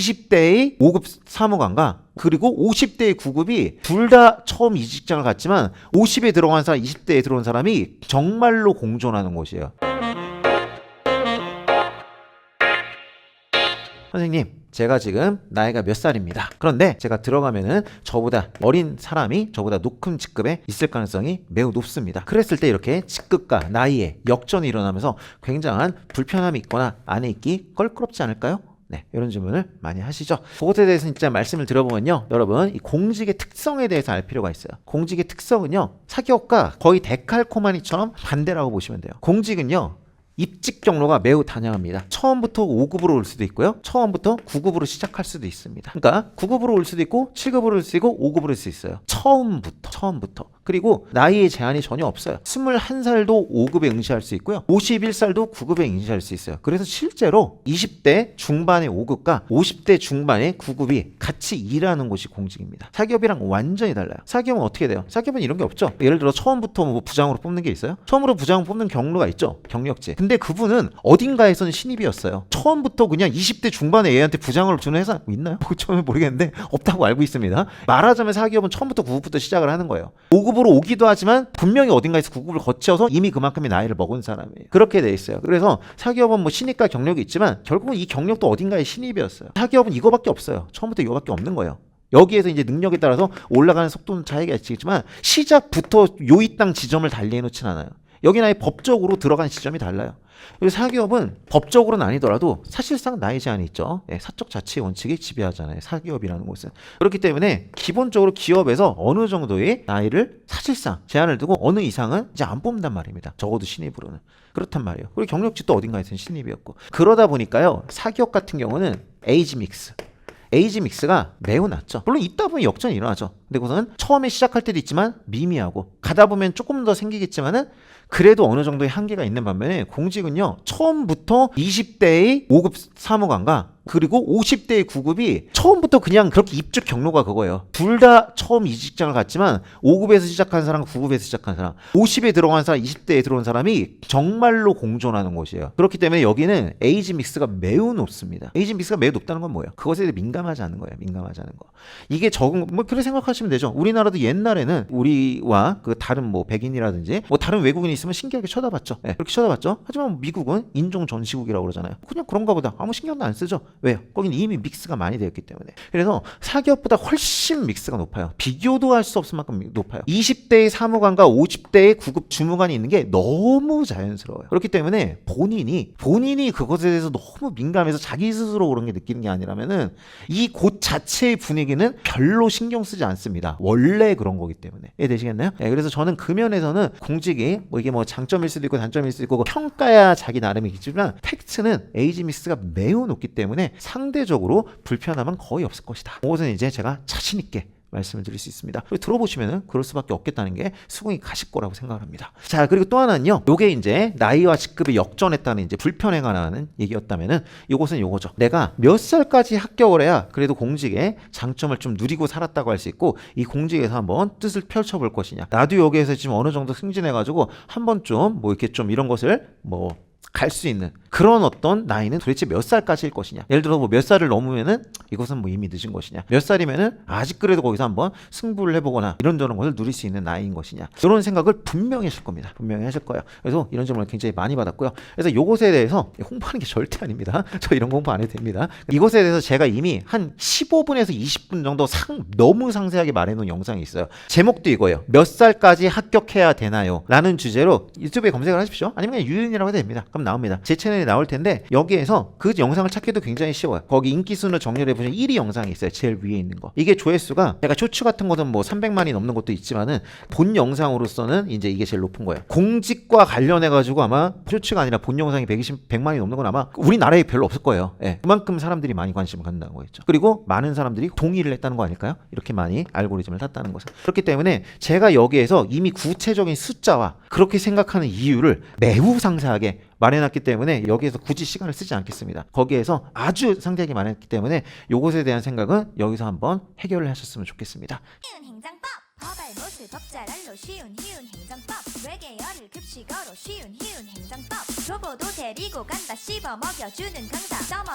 20대의 5급 사무관과 그리고 50대의 9급이 둘 다 처음 이 직장을 갔지만 50에 들어간 사람, 20대에 들어온 사람이 정말로 공존하는 곳이에요. 선생님, 제가 지금 나이가 몇 살입니다. 그런데 제가 들어가면은 저보다 어린 사람이 저보다 높은 직급에 있을 가능성이 매우 높습니다. 그랬을 때 이렇게 직급과 나이에 역전이 일어나면서 굉장한 불편함이 있거나 안에 있기 껄끄럽지 않을까요? 네, 이런 질문을 많이 하시죠. 그것에 대해서 진짜 말씀을 들어보면요. 여러분, 이 공직의 특성에 대해서 알 필요가 있어요. 공직의 특성은요. 사기업과 거의 데칼코마니처럼 반대라고 보시면 돼요. 공직은요. 입직 경로가 매우 다양합니다. 처음부터 5급으로 올 수도 있고요. 처음부터 9급으로 시작할 수도 있습니다. 그러니까 9급으로 올 수도 있고 7급으로 올 수도 있고 5급으로 올 수 있어요. 처음부터 처음부터. 그리고 나이의 제한이 전혀 없어요. 21살도 5급에 응시할 수 있고요. 51살도 9급에 응시할 수 있어요. 그래서 실제로 20대 중반의 5급과 50대 중반의 9급이 같이 일하는 곳이 공직입니다. 사기업이랑 완전히 달라요. 사기업은 어떻게 돼요? 사기업은 이런 게 없죠. 예를 들어 처음부터 뭐 부장으로 뽑는 게 있어요? 처음으로 부장 뽑는 경로가 있죠. 경력직. 근데 그분은 어딘가에서는 신입이었어요. 처음부터 그냥 20대 중반에 얘한테 부장을 주는 회사 뭐 있나요? 뭐 처음에 모르겠는데 없다고 알고 있습니다. 말하자면 사기업은 처음부터 9급부터 시작을 하는 거예요. 5급 으로 오기도 하지만 분명히 어딘가에서 9급을 거쳐서 이미 그만큼의 나이를 먹은 사람이에요. 그렇게 돼 있어요. 그래서 사기업은 뭐 신입과 경력이 있지만 결국은 이 경력도 어딘가에 신입이었어요. 사기업은 이거밖에 없어요. 처음부터 이거밖에 없는 거예요. 여기에서 이제 능력에 따라서 올라가는 속도는 차이가 있겠지만 시작부터 요 이 땅 지점을 달리해 놓진 않아요. 여기는 아예 법적으로 들어간 지점이 달라요. 그리고 사기업은 법적으로는 아니더라도 사실상 나이 제한이 있죠. 예, 사적 자치 원칙이 지배하잖아요. 사기업이라는 곳은. 그렇기 때문에 기본적으로 기업에서 어느 정도의 나이를 사실상 제한을 두고 어느 이상은 이제 안 뽑는단 말입니다. 적어도 신입으로는. 그렇단 말이에요. 그리고 경력직도 어딘가에서는 신입이었고. 그러다 보니까요. 사기업 같은 경우는 에이지 믹스. 에이지 믹스가 매우 낮죠. 물론 있다 보면 역전이 일어나죠. 근데 그것은 처음에 시작할 때도 있지만 미미하고 가다 보면 조금 더 생기겠지만은 그래도 어느 정도의 한계가 있는 반면에 공직은요 처음부터 20대의 5급 사무관과 그리고 50대의 9급이 처음부터 그냥 그렇게 입직 경로가 그거예요. 둘 다 처음 이직장을 갔지만 5급에서 시작한 사람, 9급에서 시작한 사람, 50에 들어간 사람, 20대에 들어온 사람이 정말로 공존하는 곳이에요. 그렇기 때문에 여기는 에이지 믹스가 매우 높습니다. 에이지 믹스가 매우 높다는 건 뭐예요? 그것에 대해 민감하지 않은 거예요. 민감하지 않은 거. 이게 적응 뭐 그렇게 생각하시면 되죠. 우리나라도 옛날에는 우리와 그 다른 뭐 백인이라든지 뭐 다른 외국인이 있으면 신기하게 쳐다봤죠. 예, 그렇게 쳐다봤죠. 하지만 미국은 인종 전시국이라고 그러잖아요. 그냥 그런가 보다. 아무 신경도 안 쓰죠. 왜요? 거기는 이미 믹스가 많이 되었기 때문에. 그래서 사기업보다 훨씬 믹스가 높아요. 비교도 할 수 없을 만큼 높아요. 20대의 사무관과 50대의 구급 주무관이 있는 게 너무 자연스러워요. 그렇기 때문에 본인이 본인이 그것에 대해서 너무 민감해서 자기 스스로 그런 게 느끼는 게 아니라면은 이 곳 자체의 분위기는 별로 신경 쓰지 않습니다. 원래 그런 거기 때문에. 이해 되시겠나요? 예, 그래서 저는 그 면에서는 공직이 뭐 이게 뭐 장점일 수도 있고 단점일 수도 있고 평가야 자기 나름이겠지만 팩트는 에이지 미스가 매우 높기 때문에 상대적으로 불편함은 거의 없을 것이다. 그것은 이제 제가 자신 있게 말씀을 드릴 수 있습니다. 그리고 들어보시면은 그럴 수밖에 없겠다는 게 수긍이 가실 거라고 생각합니다. 자, 그리고 또 하나는요. 요게 이제 나이와 직급이 역전했다는 이제 불편에 관한 얘기였다면은 요것은 요거죠. 내가 몇 살까지 합격을 해야 그래도 공직에 장점을 좀 누리고 살았다고 할 수 있고 이 공직에서 한번 뜻을 펼쳐 볼 것이냐. 나도 여기에서 지금 어느 정도 승진해 가지고 한번 좀 뭐 이렇게 좀 이런 것을 뭐 갈 수 있는 그런 어떤 나이는 도대체 몇 살까지일 것이냐. 예를 들어 뭐 몇 살을 넘으면은 이것은 뭐 이미 늦은 것이냐. 몇 살이면은 아직 그래도 거기서 한번 승부를 해보거나 이런저런 것을 누릴 수 있는 나이인 것이냐. 이런 생각을 분명히 하실 겁니다. 분명히 하실 거예요. 그래서 이런 질문을 굉장히 많이 받았고요. 그래서 요것에 대해서 홍보하는 게 절대 아닙니다. 저 이런 거 홍보 안 해도 됩니다. 이것에 대해서 제가 이미 한 15분에서 20분 정도 상 너무 상세하게 말해놓은 영상이 있어요. 제목도 이거예요. 몇 살까지 합격해야 되나요? 라는 주제로 유튜브에 검색을 하십시오. 아니면 유인이라고 해도 됩니다. 그럼 나옵니다. 제 채널에 나올 텐데 여기에서 그 영상을 찾기도 굉장히 쉬워요. 거기 인기 순을 정렬해 보시면 1위 영상이 있어요. 제일 위에 있는 거. 이게 조회수가 제가 쇼츠 같은 거는 뭐 300만이 넘는 것도 있지만은 본 영상으로서는 이제 이게 제일 높은 거예요. 공직과 관련해 가지고 아마 쇼츠가 아니라 본 영상이 120, 100만이 넘는 건 아마 우리나라에 별로 없을 거예요. 예. 그만큼 사람들이 많이 관심을 갖는다는 거겠죠. 그리고 많은 사람들이 동의를 했다는 거 아닐까요? 이렇게 많이 알고리즘을 탔다는 것은. 그렇기 때문에 제가 여기에서 이미 구체적인 숫자와 그렇게 생각하는 이유를 매우 상세하게 마련했기 때문에 여기에서 굳이 시간을 쓰지 않겠습니다. 거기에서 아주 상세하게 마련했기 때문에 요것에 대한 생각은 여기서 한번 해결을 하셨으면 좋겠습니다. 쉬운 행정법 로보도 데리고 간다 씹어 먹여주는 강사